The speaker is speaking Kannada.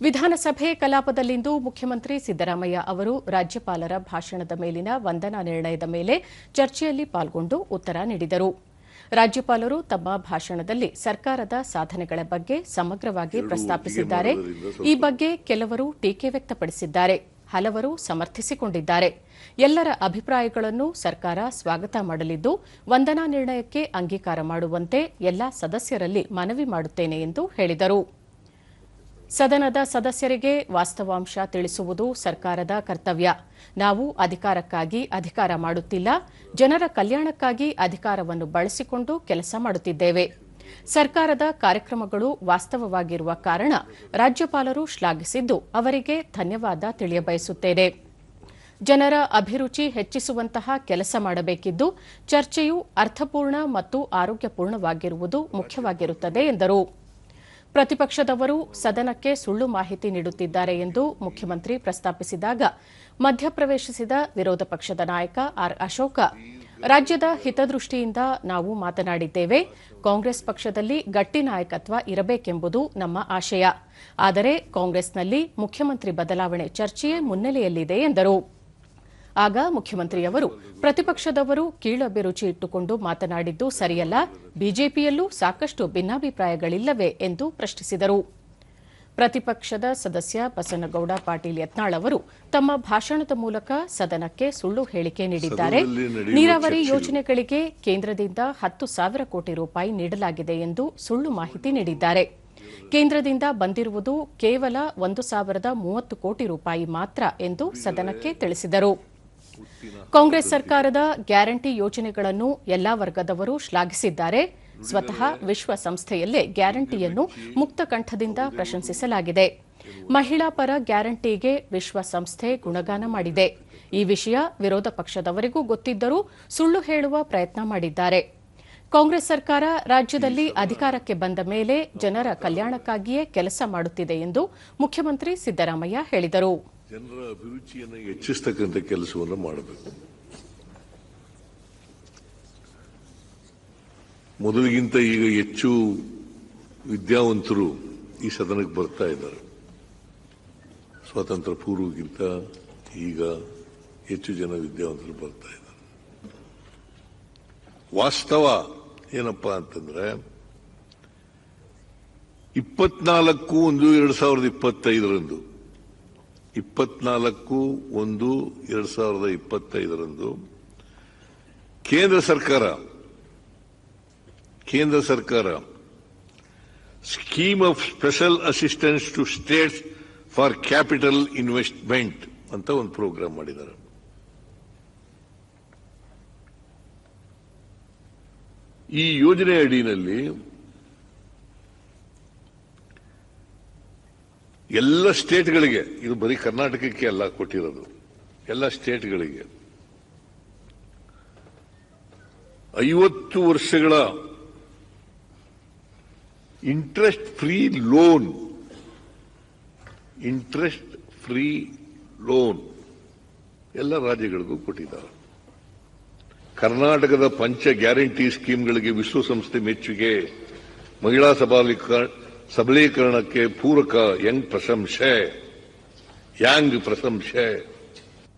ವಿಧಾನಸಭೆ ಕಲಾಪದಲ್ಲಿಂದು ಮುಖ್ಯಮಂತ್ರಿ ಸಿದ್ದರಾಮಯ್ಯ ಅವರು ರಾಜ್ಯಪಾಲರ ಭಾಷಣದ ಮೇಲಿನ ವಂದನಾ ನಿರ್ಣಯದ ಮೇಲೆ ಚರ್ಚೆಯಲ್ಲಿ ಪಾಲ್ಗೊಂಡು ಉತ್ತರ ನೀಡಿದರು. ರಾಜ್ಯಪಾಲರು ತಮ್ಮ ಭಾಷಣದಲ್ಲಿ ಸರ್ಕಾರದ ಸಾಧನೆಗಳ ಬಗ್ಗೆ ಸಮಗ್ರವಾಗಿ ಪ್ರಸ್ತಾಪಿಸಿದ್ದಾರೆ. ಈ ಬಗ್ಗೆ ಕೆಲವರು ಟೀಕೆ ವ್ಯಕ್ತಪಡಿಸಿದ್ದಾರೆ. ಹಲವರು ಸಮರ್ಥಿಸಿಕೊಂಡಿದ್ದಾರೆ. ಎಲ್ಲರ ಅಭಿಪ್ರಾಯಗಳನ್ನು ಸರ್ಕಾರ ಸ್ವಾಗತ ಮಾಡಲಿದ್ದು ವಂದನಾ ನಿರ್ಣಯಕ್ಕೆ ಅಂಗೀಕಾರ ಮಾಡುವಂತೆ ಎಲ್ಲಾ ಸದಸ್ಯರಲ್ಲಿ ಮನವಿ ಮಾಡುತ್ತೇನೆ ಎಂದು ಹೇಳಿದರು. ಸದನದ ಸದಸ್ಯರಿಗೆ ವಾಸ್ತವಾಂಶ ತಿಳಿಸುವುದು ಸರ್ಕಾರದ ಕರ್ತವ್ಯ. ನಾವು ಅಧಿಕಾರಕ್ಕಾಗಿ ಅಧಿಕಾರ ಮಾಡುತ್ತಿಲ್ಲ, ಜನರ ಕಲ್ಯಾಣಕ್ಕಾಗಿ ಅಧಿಕಾರವನ್ನು ಬಳಸಿಕೊಂಡು ಕೆಲಸ ಮಾಡುತ್ತಿದ್ದೇವೆ. ಸರ್ಕಾರದ ಕಾರ್ಯಕ್ರಮಗಳು ವಾಸ್ತವವಾಗಿರುವ ಕಾರಣ ರಾಜ್ಯಪಾಲರು ಶ್ಲಾಘಿಸಿದ್ದು ಅವರಿಗೆ ಧನ್ಯವಾದ ತಿಳಿಯಬಯಸುತ್ತೇನೆ. ಜನರ ಅಭಿರುಚಿ ಹೆಚ್ಚಿಸುವಂತಹ ಕೆಲಸ ಮಾಡಬೇಕಿದ್ದು ಚರ್ಚೆಯು ಅರ್ಥಪೂರ್ಣ ಮತ್ತು ಆರೋಗ್ಯಪೂರ್ಣವಾಗಿರುವುದು ಮುಖ್ಯವಾಗಿರುತ್ತದೆ ಎಂದರು. ಪ್ರತಿಪಕ್ಷದವರು ಸದನಕ್ಕೆ ಸುಳ್ಳು ಮಾಹಿತಿ ನೀಡುತ್ತಿದ್ದಾರೆ ಎಂದು ಮುಖ್ಯಮಂತ್ರಿ ಪ್ರಸ್ತಾಪಿಸಿದಾಗ ಮಧ್ಯಪ್ರವೇಶಿಸಿದ ವಿರೋಧ ಪಕ್ಷದ ನಾಯಕ ಆರ್ ಅಶೋಕ, ರಾಜ್ಯದ ಹಿತದೃಷ್ಟಿಯಿಂದ ನಾವು ಮಾತನಾಡಿದ್ದೇವೆ, ಕಾಂಗ್ರೆಸ್ ಪಕ್ಷದಲ್ಲಿ ಗಟ್ಟಿ ನಾಯಕತ್ವ ಇರಬೇಕೆಂಬುದು ನಮ್ಮ ಆಶಯ. ಆದರೆ ಕಾಂಗ್ರೆಸ್ನಲ್ಲಿ ಮುಖ್ಯಮಂತ್ರಿ ಬದಲಾವಣೆ ಚರ್ಚೆಯೇ ಮುನ್ನೆಲೆಯಲ್ಲಿದೆ ಎಂದರು. ಆಗ ಮುಖ್ಯಮಂತ್ರಿಯವರು ಪ್ರತಿಪಕ್ಷದವರು ಕೀಳಭಿರುಚಿ ಇಟ್ಟುಕೊಂಡು ಮಾತನಾಡಿದ್ದು ಸರಿಯಲ್ಲ. ಬಿಜೆಪಿಯಲ್ಲೂ ಸಾಕಷ್ಟು ಭಿನ್ನಾಭಿಪ್ರಾಯಗಳಿಲ್ಲವೇ ಎಂದು ಪ್ರಶ್ನಿಸಿದರು. ಪ್ರತಿಪಕ್ಷದ ಸದಸ್ಯ ಬಸನಗೌಡ ಪಾಟೀಲ್ ಯತ್ನಾಳ್ ಅವರು ತಮ್ಮ ಭಾಷಣದ ಮೂಲಕ ಸದನಕ್ಕೆ ಸುಳ್ಳು ಹೇಳಿಕೆ ನೀಡಿದ್ದಾರೆ. ನೀರಾವರಿ ಯೋಜನೆಗಳಿಗೆ ಕೇಂದ್ರದಿಂದ ಹತ್ತು ಸಾವಿರ ಕೋಟಿ ರೂಪಾಯಿ ನೀಡಲಾಗಿದೆ ಎಂದು ಸುಳ್ಳು ಮಾಹಿತಿ ನೀಡಿದ್ದಾರೆ. ಕೇಂದ್ರದಿಂದ ಬಂದಿರುವುದು ಕೇವಲ ಒಂದು ಸಾವಿರದ ಮೂವತ್ತು ಕೋಟಿ ರೂಪಾಯಿ ಮಾತ್ರ ಎಂದು ಸದನಕ್ಕೆ ತಿಳಿಸಿದರು. ಕಾಂಗ್ರೆಸ್ ಸರ್ಕಾರದ ಗ್ಯಾರಂಟಿ ಯೋಜನೆಗಳನ್ನು ಎಲ್ಲಾ ವರ್ಗದವರು ಶ್ಲಾಘಿಸಿದ್ದಾರೆ. ಸ್ವತಃ ವಿಶ್ವಸಂಸ್ಥೆಯಲ್ಲೇ ಗ್ಯಾರಂಟಿಯನ್ನು ಮುಕ್ತ ಕಂಠದಿಂದ ಪ್ರಶಂಸಿಸಲಾಗಿದೆ. ಮಹಿಳಾ ಪರ ಗ್ಯಾರಂಟಿಗೆ ವಿಶ್ವಸಂಸ್ಥೆ ಗುಣಗಾನ ಮಾಡಿದೆ. ಈ ವಿಷಯ ವಿರೋಧ ಪಕ್ಷದವರಿಗೂ ಗೊತ್ತಿದ್ದರೂ ಸುಳ್ಳು ಹೇಳುವ ಪ್ರಯತ್ನ ಮಾಡಿದ್ದಾರೆ. ಕಾಂಗ್ರೆಸ್ ಸರ್ಕಾರ ರಾಜ್ಯದಲ್ಲಿ ಅಧಿಕಾರಕ್ಕೆ ಬಂದ ಮೇಲೆ ಜನರ ಕಲ್ಯಾಣಕ್ಕಾಗಿಯೇ ಕೆಲಸ ಮಾಡುತ್ತಿದೆ ಎಂದು ಮುಖ್ಯಮಂತ್ರಿ ಸಿದ್ದರಾಮಯ್ಯ ಹೇಳಿದರು. ಜನರ ಅಭಿರುಚಿಯನ್ನು ಹೆಚ್ಚಿಸ್ತಕ್ಕಂಥ ಕೆಲಸವನ್ನು ಮಾಡಬೇಕು. ಮೊದಲಿಗಿಂತ ಈಗ ಹೆಚ್ಚು ವಿದ್ಯಾವಂತರು ಈ ಸದನಕ್ಕೆ ಬರ್ತಾ ಇದ್ದಾರೆ. ಸ್ವಾತಂತ್ರ್ಯ ಪೂರ್ವಕ್ಕಿಂತ ಈಗ ಹೆಚ್ಚು ಜನ ವಿದ್ಯಾವಂತರು ಬರ್ತಾ ಇದ್ದಾರೆ. ವಾಸ್ತವ ಏನಪ್ಪ ಅಂತಂದ್ರೆ, ಇಪ್ಪತ್ನಾಲ್ಕು ಒಂದು ಎರಡು ಸಾವಿರದ ಇಪ್ಪತ್ತೈದರಂದು ಇಪ್ಪತ್ನಾಲ್ಕು ಒಂದು ಎರಡ್ ಸಾವಿರದ ಇಪ್ಪತ್ತೈದರಂದು ಕೇಂದ್ರ ಸರ್ಕಾರ ಕೇಂದ್ರ ಸರ್ಕಾರ scheme of special assistance to states for capital investment ಅಂತ ಒಂದು ಪ್ರೋಗ್ರಾಮ್ ಮಾಡಿದ್ದಾರೆ. ಈ ಯೋಜನೆ ಅಡಿನಲ್ಲಿ ಎಲ್ಲ ಸ್ಟೇಟ್ಗಳಿಗೆ, ಇದು ಬರೀ ಕರ್ನಾಟಕಕ್ಕೆ ಅಲ್ಲ ಕೊಟ್ಟಿರೋದು. ಎಲ್ಲ ಸ್ಟೇಟ್ಗಳಿಗೆ. ಐವತ್ತು ವರ್ಷಗಳ interest free loan interest free loan ಎಲ್ಲ ರಾಜ್ಯಗಳಿಗೂ ಕೊಟ್ಟಿದ್ದಾರೆ. ಕರ್ನಾಟಕದ ಪಂಚ ಗ್ಯಾರಂಟಿ ಸ್ಕೀಮ್ಗಳಿಗೆ ವಿಶ್ವಸಂಸ್ಥೆ ಮೆಚ್ಚುಗೆ ಮಹಿಳಾ ಸಬಲೀಕರಣ ಸಬಲೀಕರಣಕ್ಕೆ ಪೂರಕ ಯಂಗ್ ಪ್ರಶಂಸೆ ಯಾಂಗ್ ಪ್ರಶಂಸೆ